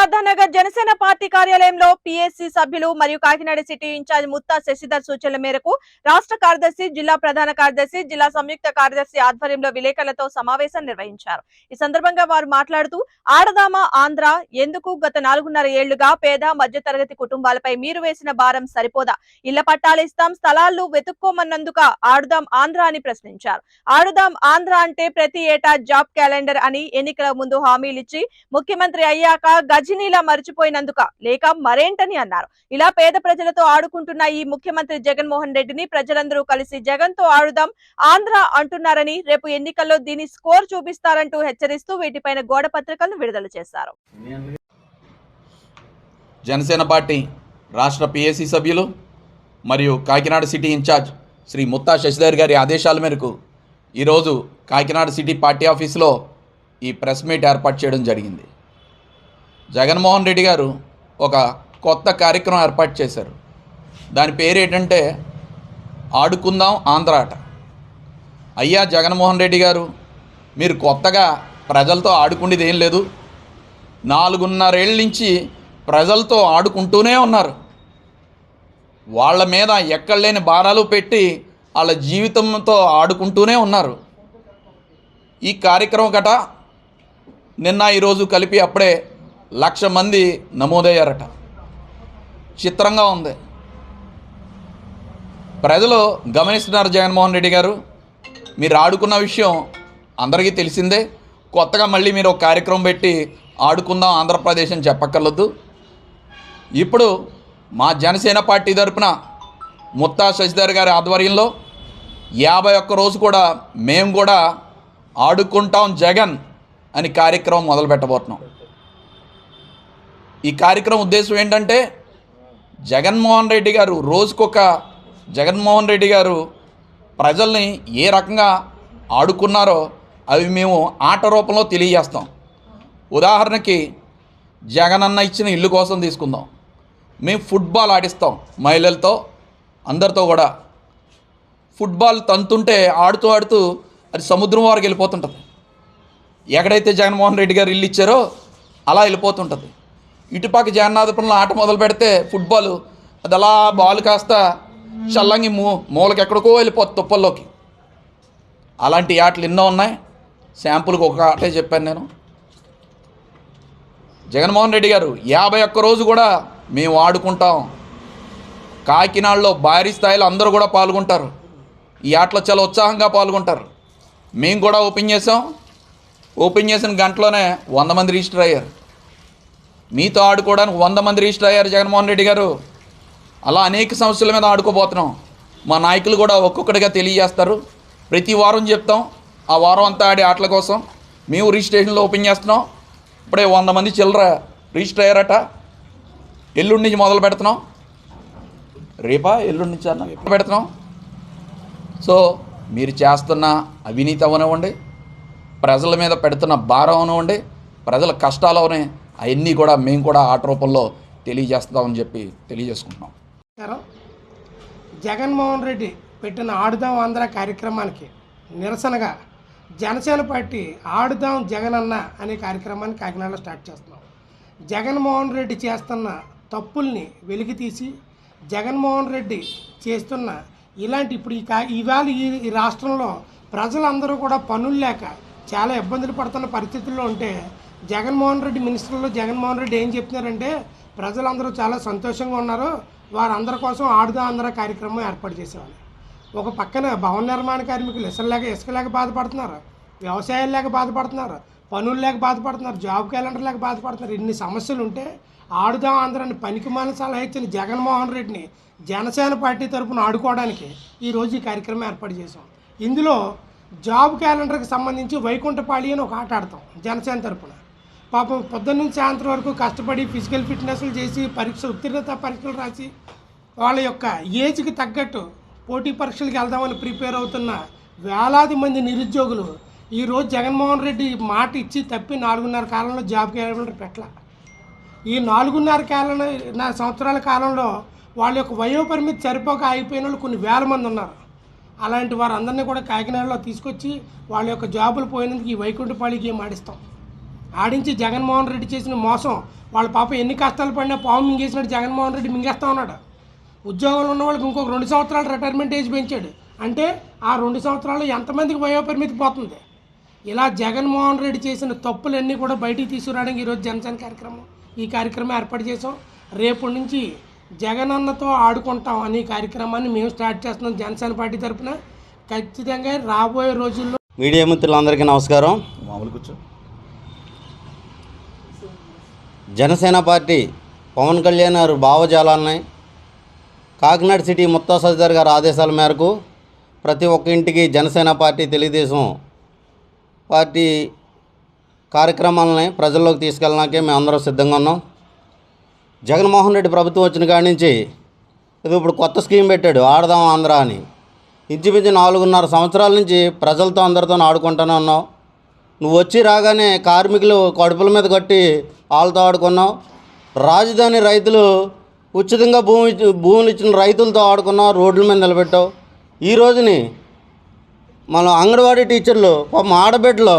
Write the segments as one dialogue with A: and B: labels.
A: Radhanagar Janasena party కార్యాలయంలో PSC సభ్యులు మరియు Kakinada city in charge Mutha Sasidhar సూచనల మేరకు రాష్ట్ర కార్యదర్శి జిల్లా ప్రధాన కార్యదర్శి జిల్లా సంయుక్త కార్యదర్శి ఆధ్వర్యంలో విలేకరులతో సమావేశం నిర్వహించారు. ఈ సందర్భంగా వారు మాట్లాడుతూ ఆడదామ ఆంధ్ర ఎందుకు గత నాలుగున్నర ఏళ్ళుగా పేద మధ్యతరగతి కుటుంబాలపై మీరు వేసిన భారం సరిపోదా? ఇళ్ళ పట్టాలు ఇస్తాం స్థలాలు వెతుక్కోమన్నందుక ఆడుదాం ఆంధ్ర అని ప్రశ్నించారు. ఆడుదాం ఆంధ్ర అంటే ప్రతి ఏటా జాబ్ క్యాలెండర్ అని ఎన్నికల ముందు హామీలిచ్చి ముఖ్యమంత్రి అయ్యాక గజ రజనీలా మరిచిపోయినందుక. లేక మరేంటని అన్నారు. ఇలా పేద ప్రజలతో ఆడుకుంటున్న ఈ ముఖ్యమంత్రి జగన్మోహన్ రెడ్డిని ప్రజలందరూ కలిసి జగన్తో ఆడుదాం ఆంధ్ర అంటున్నారని రేపు ఎన్నికల్లో దీని స్కోర్ చూపిస్తారంటూ హెచ్చరిస్తూ వీటిపైన గోడ పత్రికలను విడుదల చేశారు.
B: జనసేన పార్టీ రాష్ట్ర పిఎస్సి సభ్యులు మరియు Kakinada city in charge Shri Mutha Sasidhar గారి ఆదేశాల మేరకు ఈరోజు కాకినాడ సిటీ పార్టీ ఆఫీసులో ఈ ప్రెస్ మీట్ ఏర్పాటు చేయడం జరిగింది. జగన్మోహన్ రెడ్డి గారు ఒక కొత్త కార్యక్రమం ఏర్పాటు చేశారు. దాని పేరు ఏంటంటే ఆడుకుందాం ఆంధ్ర ఆట. అయ్యా జగన్మోహన్ రెడ్డి గారు మీరు కొత్తగా ప్రజలతో ఆడుకునేది ఏం లేదు. నాలుగున్నరేళ్ళ నుంచి ప్రజలతో ఆడుకుంటూనే ఉన్నారు. వాళ్ళ మీద ఎక్కడలేని భారాలు పెట్టి వాళ్ళ జీవితంతో ఆడుకుంటూనే ఉన్నారు. ఈ కార్యక్రమం గట నిన్న ఈరోజు కలిపి అప్పుడే లక్ష మంది నమోదయ్యారట. చిత్రంగా ఉంది. ప్రజలు గమనిస్తున్నారు జగన్మోహన్ రెడ్డి గారు. మీరు ఆడుకున్న విషయం అందరికీ తెలిసిందే. కొత్తగా మళ్ళీ మీరు ఒక కార్యక్రమం పెట్టి ఆడుకుందాం ఆంధ్రప్రదేశ్ అని చెప్పక్కర్లేదు. ఇప్పుడు మా జనసేన పార్టీ తరపున ముత్తా శశిధర్ గారి ఆధ్వర్యంలో యాభై ఒక్క రోజు కూడా మేము కూడా ఆడుకుంటాం జగన్ అని కార్యక్రమం మొదలు పెట్టబోతున్నాం ఈ కార్యక్రమం ఉద్దేశం ఏంటంటే జగన్మోహన్ రెడ్డి గారు రోజుకొక జగన్మోహన్ రెడ్డి గారు ప్రజల్ని ఏ రకంగా ఆడుకున్నారో అవి మేము ఆట రూపంలో తెలియజేస్తాం. ఉదాహరణకి జగనన్న ఇచ్చిన ఇల్లు కోసం తీసుకుందాం. మేము ఫుట్బాల్ ఆడిస్తాం మహిళలతో అందరితో కూడా. ఫుట్బాల్ తంతుంటే ఆడుతూ ఆడుతూ అది సముద్రం వారికి వెళ్ళిపోతుంటుంది. ఎక్కడైతే జగన్మోహన్ రెడ్డి గారు ఇల్లు ఇచ్చారో అలా వెళ్ళిపోతుంటుంది. ఇటుపక్క జగన్నాథపురంలో ఆట మొదలు పెడితే ఫుట్బాల్ అది అలా బాల్ కాస్త చల్లంగి మూ మూలకి ఎక్కడికో వెళ్ళిపోతుంది తుప్పల్లోకి. అలాంటి ఆటలు ఎన్నో ఉన్నాయి. శాంపుల్కి ఒక ఆటే చెప్పాను నేను. జగన్మోహన్ రెడ్డి గారు యాభై ఒక్క రోజు కూడా మేము ఆడుకుంటాం. కాకినాడలో భారీ స్థాయిలో అందరూ కూడా పాల్గొంటారు. ఈ ఆటలో చాలా ఉత్సాహంగా పాల్గొంటారు. మేము కూడా ఓపెన్ చేసాం ఓపెన్ చేసిన గంటలోనే వంద మంది రిజిస్టర్ అయ్యారు. మీతో ఆడుకోవడానికి వంద మంది రిజిస్టర్ అయ్యారు జగన్మోహన్ రెడ్డి గారు. అలా అనేక సమస్యల మీద ఆడుకోబోతున్నాం. మా నాయకులు కూడా ఒక్కొక్కటిగా తెలియజేస్తారు. ప్రతి వారం చెప్తాం. ఆ వారం అంతా ఆడే ఆటల కోసం మేము రిజిస్ట్రేషన్లో ఓపెన్ చేస్తున్నాం. ఇప్పుడే వంద మంది చిల్లర రిజిస్టర్ అయ్యారట. ఎల్లుండి నుంచి మొదలు పెడుతున్నాం. రేపా? ఎల్లుండి నుంచి అన్న? పెడుతున్నాం? సో మీరు చేస్తున్న అవినీతి అవనివ్వండి. ప్రజల మీద పెడుతున్న భారం అవనివ్వండి. ప్రజల కష్టాలు అవన్నీ కూడా మేము కూడా ఆట రూపంలో తెలియజేస్తామని చెప్పి తెలియజేసుకుంటున్నాం.
C: జగన్మోహన్ రెడ్డి పెట్టిన ఆడుదాం ఆంధ్ర కార్యక్రమానికి నిరసనగా జనసేన పార్టీ ఆడుదాం జగనన్న అనే కార్యక్రమాన్ని కాకినాడలో స్టార్ట్ చేస్తున్నాం. జగన్మోహన్ రెడ్డి చేస్తున్న తప్పుల్ని వెలికి తీసి జగన్మోహన్ రెడ్డి చేస్తున్న ఇలాంటి ఇప్పుడు ఈ కా ఇవాళ ఈ రాష్ట్రంలో ప్రజలందరూ కూడా పనులు లేక చాలా ఇబ్బందులు పడుతున్న పరిస్థితుల్లో ఉంటే జగన్మోహన్ రెడ్డి మినిస్టర్లో జగన్మోహన్ రెడ్డి ఏం చెప్తున్నారంటే ప్రజలందరూ చాలా సంతోషంగా ఉన్నారు. వారందరి కోసం ఆడుదా ఆంధ్ర కార్యక్రమం ఏర్పాటు చేసేవాళ్ళు. ఒక పక్కన భవన నిర్మాణ కార్మికులు ఇసుక లేక ఇసుక లేక బాధపడుతున్నారు. వ్యవసాయం లేక బాధపడుతున్నారు. పనులు లేక బాధపడుతున్నారు. జాబ్ క్యాలెండర్ లేక బాధపడుతున్నారు. ఇన్ని సమస్యలు ఉంటే ఆడుదాం ఆంధ్రాన్ని పనికి సలహా ఇచ్చిన జగన్మోహన్ రెడ్డిని జనసేన పార్టీ తరపున ఆడుకోవడానికి ఈరోజు ఈ కార్యక్రమం ఏర్పాటు చేసాం ఇందులో జాబ్ క్యాలెండర్కి సంబంధించి వైకుంఠపాళి అని ఒక ఆట ఆడతాం జనసేన తరపున. పాపం పొద్దున్న నుంచి సాయంత్రం వరకు కష్టపడి ఫిజికల్ ఫిట్నెస్లు చేసి పరీక్ష ఉత్తీర్ణత పరీక్షలు రాసి వాళ్ళ యొక్క ఏజ్కి తగ్గట్టు పోటీ పరీక్షలకు వెళ్దామని ప్రిపేర్ అవుతున్న వేలాది మంది నిరుద్యోగులు ఈరోజు జగన్మోహన్ రెడ్డి మాట ఇచ్చి తప్పి నాలుగున్నర కాలంలో జాబ్ క్యాలెండర్ పెట్టల. ఈ నాలుగున్నర కాలం నా సంవత్సరాల కాలంలో వాళ్ళ యొక్క వయోపరిమితి సరిపోక అయిపోయిన వాళ్ళు కొన్ని వేల మంది ఉన్నారు. అలాంటి వారందరినీ కూడా కాకినాడలో తీసుకొచ్చి వాళ్ళ యొక్క జాబులు పోయినందుకు ఈ వైకుంఠపాళికి గేమ్ ఆడిస్తాం? ఆడించి జగన్మోహన్ రెడ్డి చేసిన మోసం వాళ్ళ పాప ఎన్ని కష్టాలు పడినా పాము మింగేసినట్టు జగన్మోహన్ రెడ్డి మింగేస్తా ఉన్నాడు. ఉద్యోగంలో ఉన్న వాళ్ళకి ఇంకొక రెండు సంవత్సరాలు రిటైర్మెంట్ ఏజ్ పెంచాడు. అంటే ఆ రెండు సంవత్సరాలు ఎంతమందికి వయోపరిమితి పోతుంది? ఇలా జగన్మోహన్ రెడ్డి చేసిన తప్పులన్నీ కూడా బయటికి తీసుకురావడానికి ఈరోజు జనసేన కార్యక్రమం ఈ కార్యక్రమం ఏర్పాటు చేసాం రేపటి నుంచి జగనన్నతో ఆడుకుంటాం అనే కార్యక్రమాన్ని మేము స్టార్ట్ చేస్తున్నాం జనసేన పార్టీ తరఫున ఖచ్చితంగా రాబోయే రోజుల్లో
D: మీడియా మిత్రులందరికీ నమస్కారం.
B: మామూలు కూర్చో.
D: జనసేన పార్టీ పవన్ కళ్యాణ్ గారు భావజాలాలని కాకినాడ సిటీ ముత్తా గారి ఆదేశాల మేరకు ప్రతి ఒక్క ఇంటికి జనసేన పార్టీ తెలుగుదేశం పార్టీ కార్యక్రమాలని ప్రజల్లోకి తీసుకెళ్ళడానికే మేము అందరం సిద్ధంగా ఉన్నాం. జగన్మోహన్ రెడ్డి ప్రభుత్వం వచ్చిన కాడి నుంచి ఇది ఇప్పుడు కొత్త స్కీమ్ పెట్టాడు ఆడదాం ఆంధ్ర అని. ఇంచుమించు నాలుగున్నర సంవత్సరాల నుంచి ప్రజలతో అందరితో ఆడుకుంటూనే ఉన్నాం. నువ్వు వచ్చి రాగానే కార్మికులు కడుపుల మీద కట్టి వాళ్ళతో ఆడుకున్నావు. రాజధాని రైతులు ఉచితంగా భూమి భూములు ఇచ్చిన రైతులతో ఆడుకున్నావు రోడ్ల మీద నిలబెట్టావు. ఈ రోజుని మనం అంగన్వాడీ టీచర్లు పాపం ఆడబిడ్డలు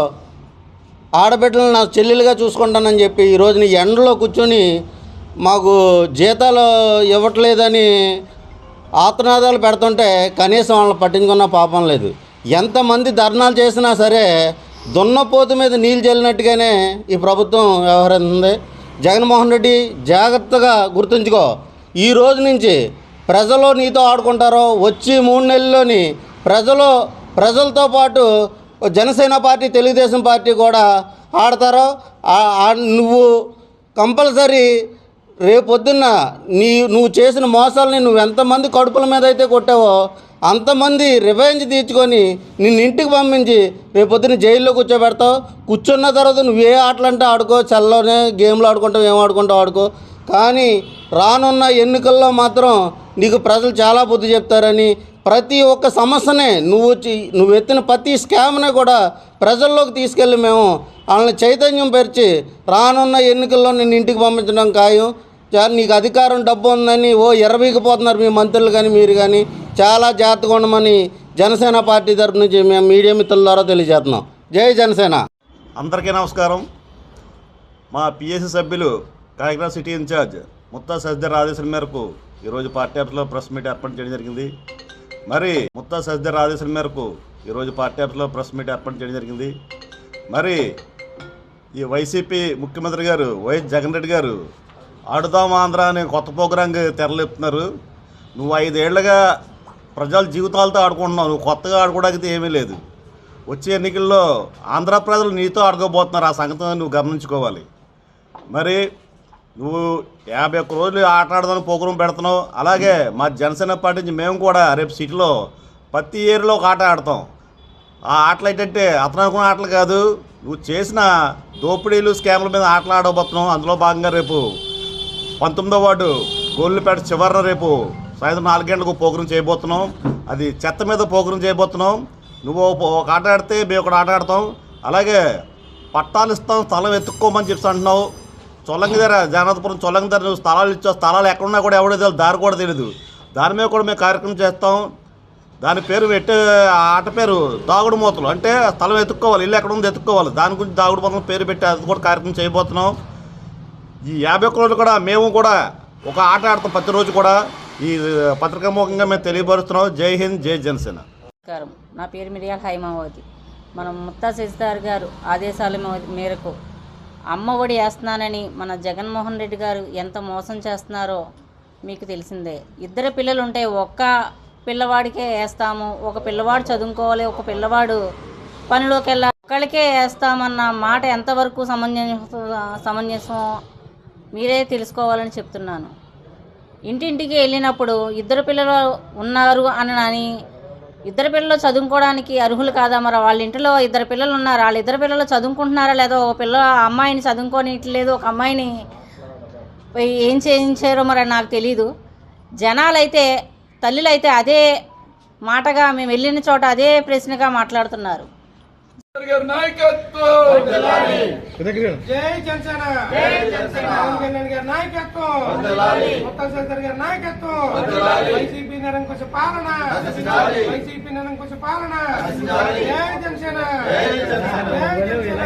D: ఆడబిడ్డలను నా చెల్లెలుగా చూసుకుంటానని చెప్పి ఈ రోజుని ఎండలో కూర్చొని మాకు జీతాలు ఇవ్వట్లేదని ఆత్మనాదాలు పెడుతుంటే కనీసం వాళ్ళని పట్టించుకున్న పాపం లేదు. ఎంతమంది ధర్నాలు చేసినా సరే దున్నపోతు మీద నీళ్ళు చల్లినట్టుగానే ఈ ప్రభుత్వం వ్యవహరిస్తుంది. జగన్మోహన్ రెడ్డి జాగ్రత్తగా గుర్తుంచుకో ఈ రోజు నుంచి ప్రజలు నీతో ఆడుకుంటారో వచ్చి మూడు నెలల్లోని ప్రజలు ప్రజలతో పాటు జనసేన పార్టీ తెలుగుదేశం పార్టీ కూడా ఆడతారో నువ్వు కంపల్సరీ రేపొద్దున్న నీ నువ్వు చేసిన మోసాలని నువ్వు ఎంతమంది కడుపుల మీద అయితే కొట్టావో అంతమంది రివెంజ్ తీర్చుకొని నిన్ను ఇంటికి పంపించి రేపొద్దున జైల్లో కూర్చోబెడతావు. కూర్చున్న తర్వాత నువ్వు ఏ ఆటలంటే ఆడుకో చల్లలోనే గేమ్లు ఆడుకుంటావు ఏం ఆడుకుంటావు ఆడుకో. కానీ రానున్న ఎన్నికల్లో మాత్రం నీకు ప్రజలు చాలా బుద్ధి చెప్తారని ప్రతి ఒక్క సమస్యనే నువ్వు నువ్వు ఎత్తిన ప్రతి స్కామ్ని కూడా ప్రజల్లోకి తీసుకెళ్ళి మేము వాళ్ళని చైతన్యం పెరిచి రానున్న ఎన్నికల్లో నిన్ను ఇంటికి పంపించడం ఖాయం. చా- నీకు అధికారం డబ్బు ఉందని ఓ ఎర్రబీగిపోతున్నారు మీ మంత్రులు కానీ మీరు కానీ. చాలా జాగ్రత్తగా ఉండమని జనసేన పార్టీ తరపు నుంచి మేము మీడియా మిత్రుల ద్వారా తెలియజేస్తున్నాం. జై జనసేన.
E: అందరికీ నమస్కారం. మా పిఎస్సి సభ్యులు Kakinada city in charge Mutha సజ్జర్ ఆదేశం మేరకు ఈరోజు పార్టీ ఆఫీస్లో ప్రెస్ మీట్ ఏర్పాటు చేయడం జరిగింది. మరి ముత్తా సజ్జర్ ఆదేశం మేరకు ఈరోజు పార్టీ ఆఫీస్లో ప్రెస్ మీట్ ఏర్పాటు చేయడం జరిగింది. మరి ఈ వైసీపీ ముఖ్యమంత్రి గారు వైఎస్ జగన్ రెడ్డి గారు ఆడుదాం ఆంధ్ర అనే కొత్త ప్రోగ్రాంకి తెరలేపుతున్నారు. నువ్వు ఐదేళ్ళుగా ప్రజల జీవితాలతో ఆడుకుంటున్నావు. నువ్వు కొత్తగా ఆడుకోవడానికి ఏమీ లేదు. వచ్చే ఎన్నికల్లో ఆంధ్ర ప్రజలు నీతో ఆడుకోబోతున్నారు. ఆ సంగతి నువ్వు గమనించుకోవాలి. మరి నువ్వు యాభై ఒక్క రోజులు ఆట ఆడదాని ప్రోగ్రాం పెడుతున్నావు. అలాగే మా జనసేన పార్టీ నుంచి మేము కూడా రేపు సిటీలో ప్రతి ఏరియాలో ఒక ఆట ఆడతాం. ఆ ఆటలు ఏంటంటే అతను అనుకున్న ఆటలు కాదు. నువ్వు చేసిన దోపిడీలు స్కామ్ల మీద ఆటలు ఆడబోతున్నావు. అందులో భాగంగా రేపు పంతొమ్మిదో వార్డు గోళ్ళపేట చివరిన రేపు సాయంత్రం నాలుగు గంటలకు చేయబోతున్నాం. అది చెత్త మీద ప్రోగ్రాం చేయబోతున్నాం. నువ్వు ఒక- ఆట ఆడితే మేము ఒకటి ఆట ఆడతాం. అలాగే పట్టాలు ఇస్తాం స్థలం ఎత్తుక్కోమని చెప్పి అంటున్నావు. చొల్లంగి దగ్గర జగన్నాథపురం చొల్లంగి ధర నువ్వు స్థలాలు ఇచ్చావు. స్థలాలు ఎక్కడున్నా కూడా ఎవడో తెలియదు దారి కూడా తెలియదు. దాని మీద కూడా మేము కార్యక్రమం చేస్తాం. దాని పేరు పెట్టే ఆ ఆట పేరు దాగుడు మూతలు. అంటే స్థలం ఎత్తుక్కోవాలి ఇల్లు ఎక్కడ ఉంది ఎత్తుక్కోవాలి. దాని గురించి దాగుడు మూతలు పేరు పెట్టి అది కూడా కార్యక్రమం చేయబోతున్నాం. ఈ యాభై ఒక్క రోజులు కూడా మేము కూడా ఒక ఆట ఆడతాం ప్రతిరోజు కూడా. ఈ పత్రికాముఖంగా మేము తెలియపరుస్తున్నాం. జై హింద్ జై జనసేన.
F: నమస్కారం. నా పేరు మిరియాల హైమావతి. మనం ముత్తా శశిధర్ గారు ఆదేశాల మేరకు అమ్మ ఒడి వేస్తున్నానని మన జగన్మోహన్ రెడ్డి గారు ఎంత మోసం చేస్తున్నారో మీకు తెలిసిందే. ఇద్దరు పిల్లలు ఉంటే ఒక్క పిల్లవాడికే వేస్తాము ఒక పిల్లవాడు చదువుకోవాలి ఒక పిల్లవాడు పనిలోకి వెళ్ళాలి ఒక్కళ్ళకే వేస్తామన్న మాట ఎంతవరకు సమంజసం సమంజసం మీరే తెలుసుకోవాలని చెప్తున్నాను. ఇంటింటికి వెళ్ళినప్పుడు ఇద్దరు పిల్లలు ఉన్నారు అని అని ఇద్దరు పిల్లలు చదువుకోవడానికి అర్హులు కాదా? మరి వాళ్ళ ఇంట్లో ఇద్దరు పిల్లలు ఉన్నారు? వాళ్ళ ఇద్దరు పిల్లలు చదువుకుంటున్నారా? లేదా ఒక పిల్ల అమ్మాయిని చదువుకోనిట్లేదు ఒక అమ్మాయిని ఏం చేయించారో మరి నాకు తెలీదు. జనాలైతే తల్లులైతే అదే మాటగా మేము వెళ్ళిన చోట అదే ప్రశ్నగా మాట్లాడుతున్నారు.
C: జై జనసేన! జై జనసేన! పవన్ కళ్యాణ్ గారి నాయకత్వం! మొత్తం శంకర్ గారి నాయకత్వం! వైసీపీ నిరంకుశ పాలన! వైసీపీ నిరంకుశ పాలన! జై జనసేన! జై జనసేన.